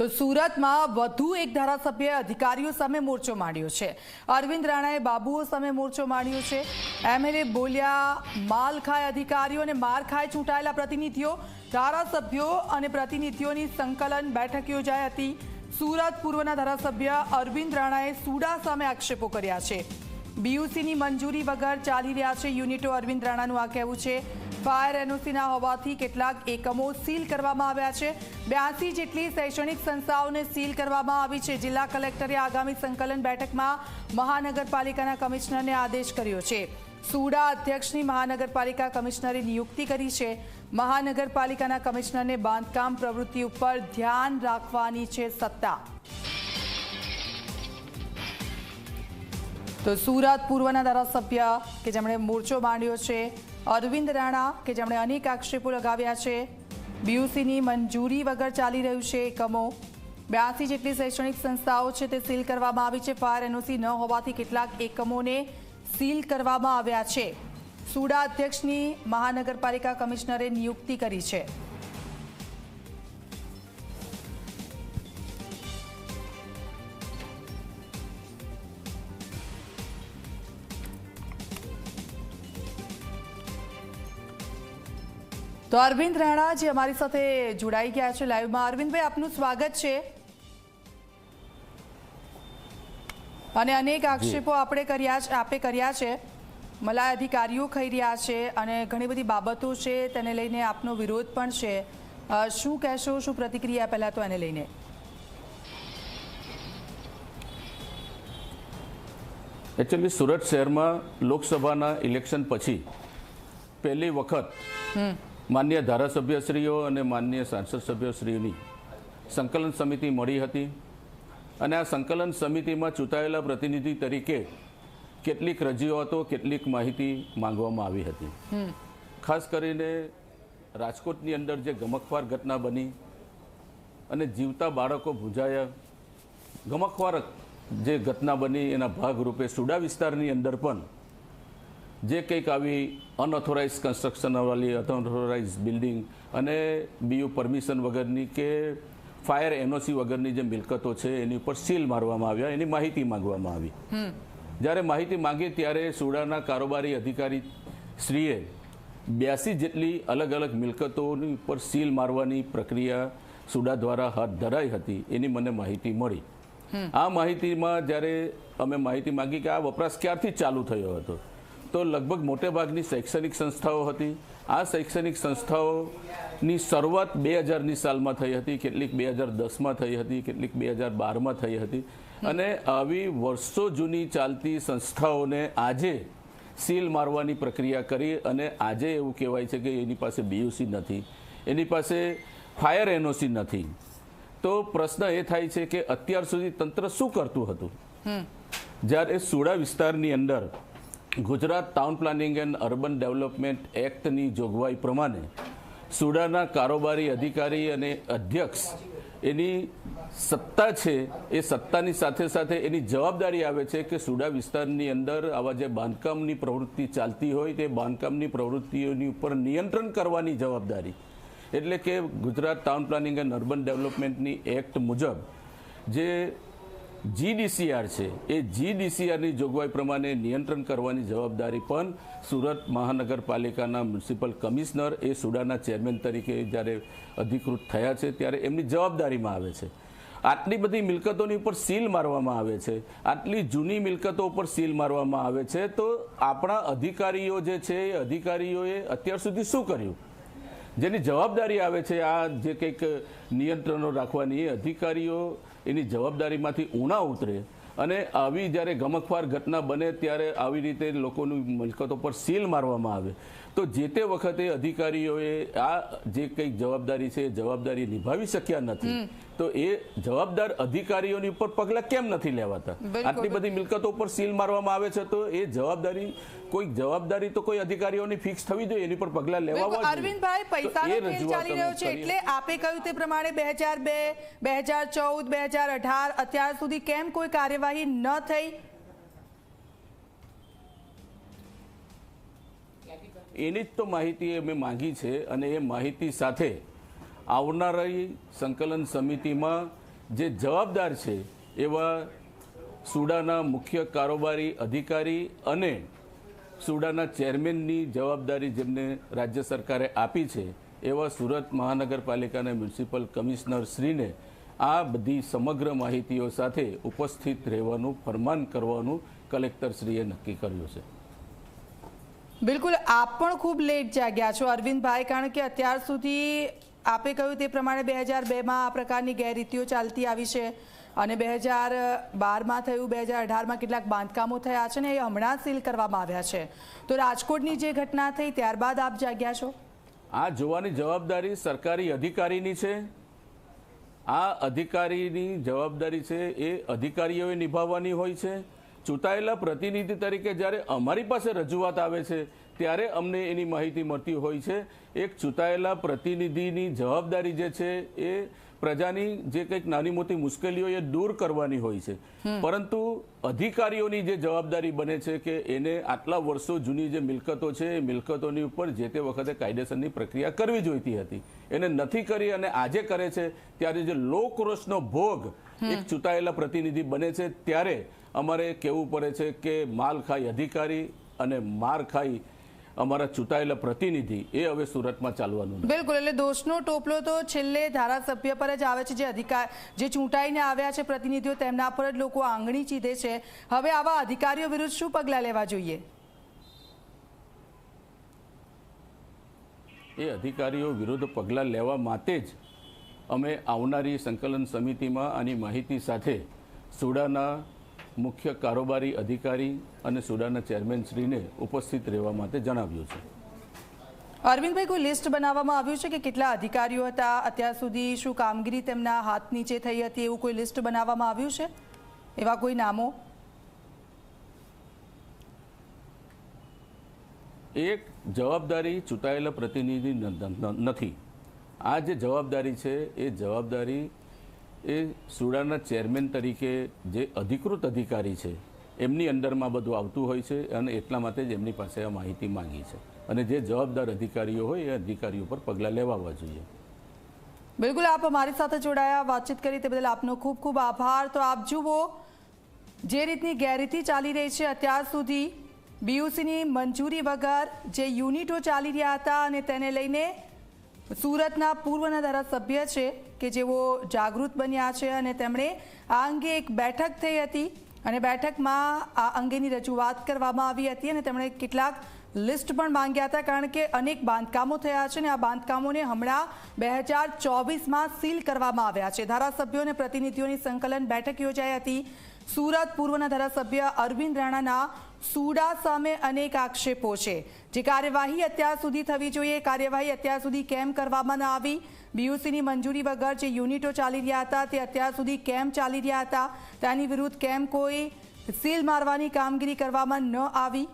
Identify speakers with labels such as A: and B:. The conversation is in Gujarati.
A: તો સુરતમાં વધુ એક ધારાસભ્ય અધિકારીઓ સામે મોરચો માંડ્યો છે. અરવિંદ રાણાએ બાબુઓ સામે મોરચો માંડ્યો છે. એમએલએ બોલ્યા, માલ ખાય અધિકારીઓ અને માર ચૂંટાયેલા પ્રતિનિધિઓ. ધારાસભ્યો અને પ્રતિનિધિઓની સંકલન બેઠક યોજાઈ હતી. સુરત પૂર્વના ધારાસભ્ય અરવિંદ રાણાએ સુડા સામે આક્ષેપો કર્યા છે. બીયુસીની મંજૂરી વગર ચાલી રહ્યા છે યુનિટો. અરવિંદ રાણાનું આ કહેવું છે. ફાયર એનઓસીના હોવાથી કેટલાક એકમો સીલ કરવામાં આવ્યા છે. બ્યાસી જેટલી શૈક્ષણિક સંસ્થાઓને સીલ કરવામાં આવી છે. જિલ્લા કલેક્ટરે આગામી સંકલન બેઠકમાં મહાનગરપાલિકાના કમિશનરને આદેશ કર્યો છે. સુડા અધ્યક્ષની મહાનગરપાલિકા કમિશનરે નિયુક્તિ કરી છે. મહાનગરપાલિકાના કમિશનરને બાંધકામ પ્રવૃત્તિ ઉપર ધ્યાન રાખવાની છે સત્તા. તો સુરત પૂર્વના ધારાસભ્ય કે જેમણે મોરચો માંડ્યો છે અરવિંદ રાણા, કે જેમણે અનેક આક્ષેપો લગાવ્યા છે. બીયુસીની મંજૂરી વગર ચાલી રહ્યું છે એકમો. બ્યાસી જેટલી શૈક્ષણિક સંસ્થાઓ છે તે સીલ કરવામાં આવી છે. ફાયર એનઓસી ન હોવાથી કેટલાક એકમોને સીલ કરવામાં આવ્યા છે. સુડા અધ્યક્ષની મહાનગરપાલિકા કમિશનરે નિયુક્તિ કરી છે. તો અરવિંદ રાણા જે અમારી સાથે જોડાઈ ગયા છે લાઈવમાં. અરવિંદભાઈ આપનું સ્વાગત છે. અને અનેક આક્ષેપો આપણે કર્યા છે આપે કર્યા છે. મલાય અધિકારીઓ ખાઈ રહ્યા છે અને ઘણી બધી બાબતો છે તેને લઈને આપનો વિરોધ પણ છે. શું કહેશો શું પ્રતિક્રિયા પહેલાં તો એને લઈને?
B: એકચ્યુઅલી સુરત શહેરમાં લોકસભાના ઇલેક્શન પછી પહેલી વખત માન્ય ધારાસભ્યશ્રીઓ અને માન્ય સાંસદ સભ્યશ્રીઓની સંકલન સમિતિ મળી હતી અને આ સંકલન સમિતિમાં ચૂંટાયેલા પ્રતિનિધિ તરીકે કેટલીક રજૂઆતો કેટલીક માહિતી માંગવામાં આવી હતી. ખાસ કરીને રાજકોટની અંદર જે ગમકવાર ઘટના બની અને જીવતા બાળકો ભૂંજાયા ગમકવાર જે ઘટના બની એના ભાગરૂપે સુડા વિસ્તારની અંદર પણ જે કંઈક આવી અનઓથોરાઇઝ કન્સ્ટ્રક્શનવાળી અનઓથોરાઇઝ બિલ્ડિંગ અને બીયુ પરમિશન વગરની કે ફાયર એનઓસી વગરની જે મિલકતો છે એની ઉપર સીલ મારવામાં આવ્યા એની માહિતી માંગવામાં આવી. જ્યારે માહિતી માંગી ત્યારે સુડાના કારોબારી અધિકારી શ્રીએ બ્યાસી જેટલી અલગ અલગ મિલકતોની ઉપર સીલ મારવાની પ્રક્રિયા સુડા દ્વારા હાથ ધરાઈ હતી એની મને માહિતી મળી. આ માહિતીમાં જ્યારે અમે માહિતી માંગી કે આ વપરાશ ક્યારથી ચાલુ થયો હતો? તો લગભગ મોટે ભાગની શૈક્ષણિક સંસ્થાઓ હતી. આ શૈક્ષણિક સંસ્થાઓની શરૂઆત બે હજારની સાલમાં થઈ હતી કેટલીક બે હજાર દસમાં થઈ હતી કેટલીક બે હજાર બારમાં થઈ હતી. અને આવી વર્ષો જૂની ચાલતી સંસ્થાઓને આજે સીલ મારવાની પ્રક્રિયા કરી અને આજે એવું કહેવાય છે કે એની પાસે બીયુસી નથી. એની પાસે ફાયર એનઓસી નથી. તો પ્રશ્ન એ થાય છે કે અત્યાર સુધી તંત્ર શું કરતું હતું? જ્યારે સુડા વિસ્તારની અંદર Gujarat town planning and urban development એક્ટની જોગવાઈ પ્રમાણે સુડાના કારોબારી અધિકારી અને અધ્યક્ષ એની સત્તા છે, એ સત્તાની સાથે સાથે એની જવાબદારી આવે છે કે સુડા વિસ્તારની અંદર આવા જે બાંધકામની પ્રવૃત્તિ ચાલતી હોય તે બાંધકામની પ્રવૃત્તિઓની ઉપર નિયંત્રણ કરવાની જવાબદારી. એટલે કે Gujarat town planning and urban ડેવલપમેન્ટની act મુજબ જે જીડીસીઆર છે. એ જીડીસીઆરની જોગવાઈ પ્રમાણે નિયંત્રણ કરવાની જવાબદારી પણ સુરત મહાનગરપાલિકાના મ્યુનિસિપલ કમિશનર એ સુડાના ચેરમેન તરીકે જ્યારે અધિકૃત થયા છે, ત્યારે એમની જવાબદારીમાં આવે છે. આટલી બધી મિલકતોની ઉપર સીલ મારવામાં આવે છે. આટલી જૂની મિલકતો ઉપર સીલ મારવામાં આવે છે. તો આપણા અધિકારીઓ જે છે, એ અધિકારીઓએ અત્યાર સુધી શું કર્યું? જેની જવાબદારી આવે છે આ જે કંઈક નિયંત્રણો રાખવાની અધિકારીઓ એની જવાબદારીમાંથી ઊણા ઉતરે. અને આવી જ્યારે ગમકવાર ઘટના બને ત્યારે આવી રીતે લોકોની મિલકતો પર સીલ મારવામાં આવે. તો જે તે વખતે અધિકારીઓએ આ જે કંઈક જવાબદારી છે જવાબદારી નિભાવી શક્યા નથી. તો એ જવાબદાર અધિકારીઓની ઉપર પગલાં કેમ નથી લેવાતા? આટલી બધી મિલકતો ઉપર સીલ મારવામાં આવે છે તો એ જવાબદારી કોઈ જવાબદારી તો કોઈ અધિકારીઓની ફિક્સ થવી જોઈએ એની પર પગલાં લેવા
A: અરવિંદભાઈ પૈસાનો ખેલ ચાલી રહ્યો છે એટલે આપે કહ્યું તે પ્રમાણે બે હજાર બે બે હજાર ચૌદ બે હજાર અઢાર અત્યાર સુધી કેમ કોઈ કાર્યવાહી ન થઈ?
B: એની જ તો માહિતી અમે માંગી છે અને એ માહિતી સાથે આવનારી સંકલન સમિતિમાં જે જવાબદાર છે એવા સુડાના મુખ્ય કારોબારી અધિકારી અને સુડાના ચેરમેનની જવાબદારી જેમને રાજ્ય સરકારે આપી છે, એવા સુરત મહાનગરપાલિકાના મ્યુનિસિપલ કમિશનર શ્રીને આ બધી સમગ્ર માહિતીઓ સાથે ઉપસ્થિત રહેવાનું ફરમાન કરવાનું કલેક્ટરશ્રીએ નક્કી કર્યું છે.
A: બિલકુલ, આપ પણ ખૂબ લેટ જાગ્યા છો, અરવિંદભાઈ. કારણ કે અત્યાર સુધી આપે કહ્યું તે પ્રમાણે બે હજાર બેમાં આ પ્રકારની ગેરરીતિઓ ચાલતી આવી છે અને બે હજાર બારમાં થયું, બે હજાર અઢારમાં કેટલાક બાંધકામો થયા છે ને એ હમણાં સીલ કરવામાં આવ્યા છે. તો રાજકોટની જે ઘટના થઈ, ત્યારબાદ આપ જાગ્યા છો?
B: આ જોવાની જવાબદારી સરકારી અધિકારીની છે. આ અધિકારીની જવાબદારી છે એ અધિકારીઓએ નિભાવવાની હોય છે. ચૂંટાયેલા પ્રતિનિધિ તરીકે જ્યારે અમારી પાસે રજૂઆત આવે છે, ત્યારે અમને એની માહિતી મળતી હોય છે. એક ચૂંટાયેલા પ્રતિનિધિની જવાબદારી જે છે એ પ્રજાની જે કંઈક નાની મોટી મુશ્કેલીઓ એ દૂર કરવાની હોય છે. પરંતુ અધિકારીઓની જે જવાબદારી બને છે કે એને આટલા વર્ષો જૂની જે મિલકતો છે એ મિલકતોની ઉપર જે તે વખતે કાયદેસરની પ્રક્રિયા કરવી જોઈતી હતી. એને નથી કરી અને આજે કરે છે ત્યારે જે લોકરોષનો ભોગ એક ચૂંટાયેલા પ્રતિનિધિ બને છે ત્યારે અમારે કહેવું પડે છે કે માલ ખાઈ અધિકારી અને માર ખાઈ અમારા ચૂંટાયેલા પ્રતિનિધિ એ હવે સુરતમાં ચાલવાનું
A: બિલકુલ એટલે દોષનો ટોપલો તો છેલ્લે ધારાસભ્ય પર જ આવે છે જે અધિકાર જે ચૂંટાઈને આવ્યા છે પ્રતિનિધિઓ તેમના પર જ લોકો આંગળી ચીધે છે. હવે આવા અધિકારીઓ વિરુદ્ધ શું પગલાં લેવા જોઈએ?
B: એ અધિકારીઓ વિરુદ્ધ પગલાં લેવા માટે જ અમે આવનારી સંકલન સમિતિમાં આની માહિતી સાથે સુડાના મુખ્ય કારોબારી અધિકારી અને સુડાના ચેરમેન શ્રીને ઉપસ્થિત રહેવા માટે જણાવ્યું છે.
A: અરવિંદભાઈ કોઈ લિસ્ટ બનાવવામાં આવ્યું છે કે કેટલા અધિકારીઓ હતા? અત્યાર સુધી શું કામગીરી તેમના હાથ નીચે થઈ હતી એવું કોઈ લિસ્ટ બનાવવામાં આવ્યું છે? એવા કોઈ નામો?
B: એક જવાબદારી ચૂંટાયેલા પ્રતિનિધિ નથી આ જે જવાબદારી છે એ જવાબદારી એ સુડાના ચેરમેન તરીકે જે અધિકૃત અધિકારી છે, એમની અંડરમાં બધું આવતું હોય છે અને એટલા માટે જ એમની પાસે આ માહિતી માંગી છે. અને જે જવાબદાર અધિકારીઓ હોય એ અધિકારીઓ પર પગલાં લેવાવા જોઈએ.
A: બિલકુલ, આપ અમારી સાથે જોડાયા, વાતચીત કરી તે બદલ આપનો ખૂબ ખૂબ આભાર. તો આપ જુઓ, જે રીતની ગેરરીતિ ચાલી રહી છે, અત્યાર સુધી બીયુસીની મંજૂરી વગર જે યુનિટો ચાલી રહ્યા હતા અને તેને લઈને સુરતના પૂર્વના ધારાસભ્ય છે કે જેઓ જાગૃત બન્યા છે અને તેમણે આ અંગે એક બેઠક થઈ હતી અને બેઠકમાં આ અંગેની રજૂઆત કરવામાં આવી હતી અને તેમણે કેટલાક લિસ્ટ પણ માંગ્યા હતા કારણ કે અનેક બાંધકામો થયા છે અને આ બાંધકામોને હમણાં બે હજાર ચોવીસમાં સીલ કરવામાં આવ્યા છે. ધારાસભ્યો અને પ્રતિનિધિઓની સંકલન બેઠક યોજાઈ હતી. સુરત પૂર્વના ધારાસભ્ય અરવિંદ રાણાના સુડા સામે અનેક આક્ષેપો છે. જે કાર્યવાહી અત્યાર સુધી થવી જોઈએ કાર્યવાહી અત્યાર સુધી કેમ કરવામાં ન આવી? બીયુસીની મંજૂરી વગર જે યુનિટો ચાલી રહ્યા હતા, તે અત્યાર સુધી કેમ ચાલી રહ્યા હતા? તેની વિરુદ્ધ કેમ કોઈ સીલ મારવાની કામગીરી કરવામાં ન આવી?